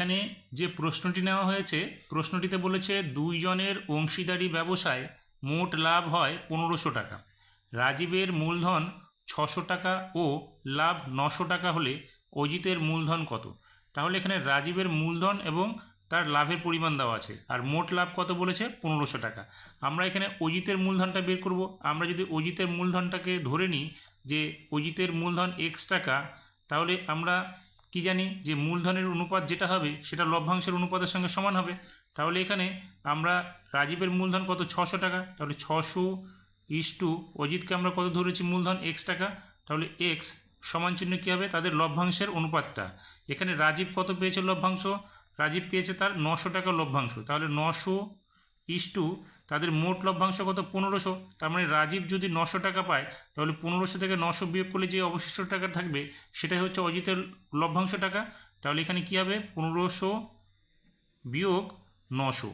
এখানে যে প্রশ্নটি নেওয়া হয়েছে, প্রশ্নটিতে বলেছে দুইজনের অংশীদারি ব্যবসায় মোট লাভ হয় পনেরোশো টাকা। রাজীবের মূলধন ছশো টাকা ও লাভ নশো টাকা হলে অজিতের মূলধন কত? তাহলে এখানে রাজীবের মূলধন এবং তার লাভের পরিমাণ দেওয়া আছে। আর মোট লাভ কত বলেছে? পনেরোশো টাকা। আমরা এখানে অজিতের মূলধনটা বের করব। আমরা যদি অজিতের মূলধনটাকে ধরে নিই যে অজিতের মূলধন এক্স টাকা, তাহলে আমরা কি জানি যে মূলধনের অনুপাত যেটা হবে, সেটা লভ্যাংশের অনুপাতের সঙ্গে সমান হবে। তাহলে এখানে আমরা রাজীবের মূলধন কত? ছশো টাকা। তাহলে ছশো ইস টু অজিতকে আমরা কত ধরেছি? মূলধন এক্স টাকা। তাহলে এক্স সমান চিহ্ন কী হবে? তাদের লভ্যাংশের অনুপাতটা। এখানে রাজীব কত পেয়েছে লভ্যাংশ? রাজীব পেয়েছে তার নশো টাকা লভ্যাংশ। তাহলে নশো ইস টু তাদের মোট লভ্যাংশ কত? পনেরোশো। তার মানে রাজীব যদি নশো টাকা পায়, তাহলে পনেরোশো থেকে নশো বিয়োগ করলে যে অবশিষ্ট টাকা থাকবে, সেটাই হচ্ছে অজিতের লভ্যাংশ টাকা। তাহলে এখানে কী হবে? পনেরোশো বিয়োগ নশো।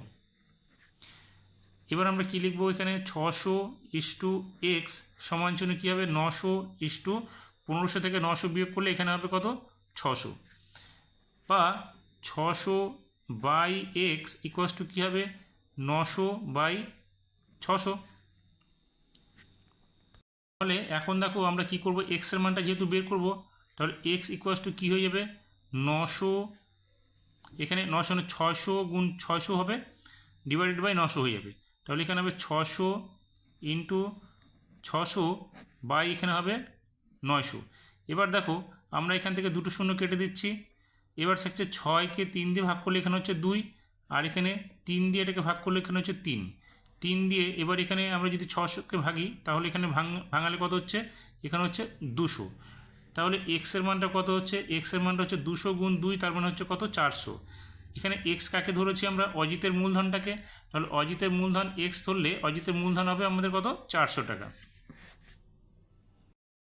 এবার আমরা কী লিখব এখানে? ছশো ইস টু এক্স সমান চিহ্ন কী হবে? নশো ইস টু পনেরোশো থেকে নশো বিয়োগ করলে এখানে হবে কত? ছশো। বা ছশো বাই এক্স ইকুয়াস টু কী হবে? নশো বাই ছশো। তাহলে এখন দেখো আমরা কি করব? এক্সের মানটা যেহেতু বের করব, তাহলে এক্স ইকুয়াস টু কী হয়ে যাবে? নশো, এখানে নশো মানে ছয়শো গুণ ছয়শো হবে ডিভাইডেড বাই নশো হয়ে যাবে। তাহলে এখানে হবে ছশো ইন্টু ছশো বাই এখানে হবে নয়শো। এবার দেখো, আমরা এখান থেকে দুটো শূন্য কেটে দিচ্ছি। এবার থাকছে ছয়কে তিন দিয়ে ভাগ করলে এখানে হচ্ছে দুই। আর এখানে তিন দিয়ে এটাকে ভাগ করলে এখানে হচ্ছে তিন। তিন দিয়ে এবার এখানে আমরা যদি ছশোকে ভাগি, তাহলে এখানে ভাঙ, ভাঙালে কত হচ্ছে? এখানে হচ্ছে দুশো। তাহলে এক্সের মানটা কত হচ্ছে? এক্সের মানটা হচ্ছে দুশো গুণ দুই, তার মানে হচ্ছে কত? চারশো। এখানে এক্স কাকে ধরেছি আমরা? অজিতের মূলধনটাকে। তাহলে অজিতের মূলধন এক্স ধরলে অজিতের মূলধন হবে আমাদের কত? চারশো টাকা।